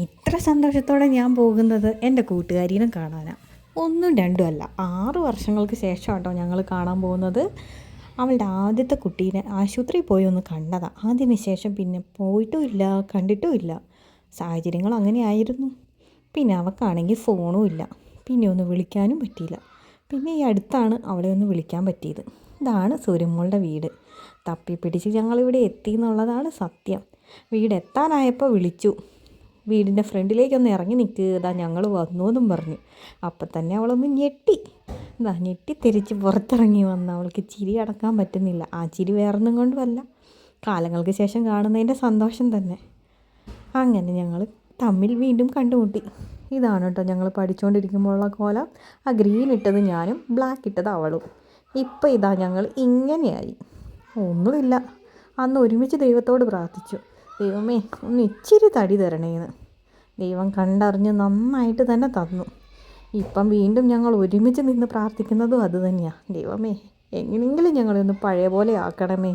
ഇത്ര സന്തോഷത്തോടെ ഞാൻ പോകുന്നത് എന്റെ കൂട്ടുകാരീനെ കാണാനാണ് ഒന്നും രണ്ടും അല്ല. ആറ് വർഷങ്ങൾക്ക് ശേഷം കേട്ടോ ഞങ്ങൾ കാണാൻ പോകുന്നത്. അവളുടെ ആദ്യത്തെ കുട്ടീനെ ആശുപത്രിയിൽ പോയി ഒന്ന് കണ്ടതാണ് ആദ്യമേ ശേഷം പിന്നെ പോയിട്ടും ഇല്ല കണ്ടിട്ടും ഇല്ല. സാഹചര്യങ്ങൾ അങ്ങനെ ആയിരുന്നു. പിന്നെ അവൾക്കാണെങ്കിൽ ഫോണും ഇല്ല. പിന്നെ ഒന്ന് വിളിക്കാനും പറ്റിയില്ല. പിന്നെ ഈ അടുത്താണ് അവളെ ഒന്ന് വിളിക്കാൻ പറ്റിയത്. ഇതാണ് സൂര്യമ്മളുടെ വീട്. തപ്പി പിടിച്ച് ഞങ്ങളിവിടെ എത്തി എന്നുള്ളതാണ് സത്യം. വീട് എത്താനായപ്പോൾ വിളിച്ചു. വീടിന്റെ ഫ്രണ്ടിലേക്കൊന്ന് ഇറങ്ങി നിൽക്കുക ഇതാ ഞങ്ങൾ വന്നു എന്നും പറഞ്ഞു. അപ്പം തന്നെ അവളൊന്ന് ഞെട്ടി. ഇതാ ഞെട്ടി തിരിച്ച് പുറത്തിറങ്ങി വന്ന്. അവൾക്ക് ചിരി അടക്കാൻ പറ്റുന്നില്ല. ആ ചിരി വേറൊന്നും കൊണ്ടുമല്ല. കാലങ്ങൾക്ക് ശേഷം കാണുന്നതിന്റെ സന്തോഷം തന്നെ. അങ്ങനെ ഞങ്ങൾ തമ്മിൽ വീണ്ടും കണ്ടുമുട്ടി. ഇതാണ് കേട്ടോ ഞങ്ങൾ പഠിച്ചുകൊണ്ടിരിക്കുമ്പോഴുള്ള കോല. ആ ഗ്രീൻ ഇട്ടത് ഞാനും ബ്ലാക്ക് ഇട്ടത് അവളും. ഇപ്പം ഇതാ ഞങ്ങൾ ഇങ്ങനെയായി. ഒന്നുമില്ല. അന്ന് ഒരുമിച്ച് ദൈവത്തോട് പ്രാർത്ഥിച്ചു. ദൈവമേ ഒന്ന് ഇച്ചിരി തടി തരണേന്ന്. ദൈവം കണ്ടറിഞ്ഞ് നന്നായിട്ട് തന്നെ തന്നു. ഇപ്പം വീണ്ടും ഞങ്ങൾ ഒരുമിച്ച് നിന്ന് പ്രാർത്ഥിക്കുന്നതും അത് തന്നെയാണ് ദൈവമേ എങ്ങനെയെങ്കിലും ഞങ്ങളെ ഒന്ന് പഴയ പോലെ ആക്കണമേ.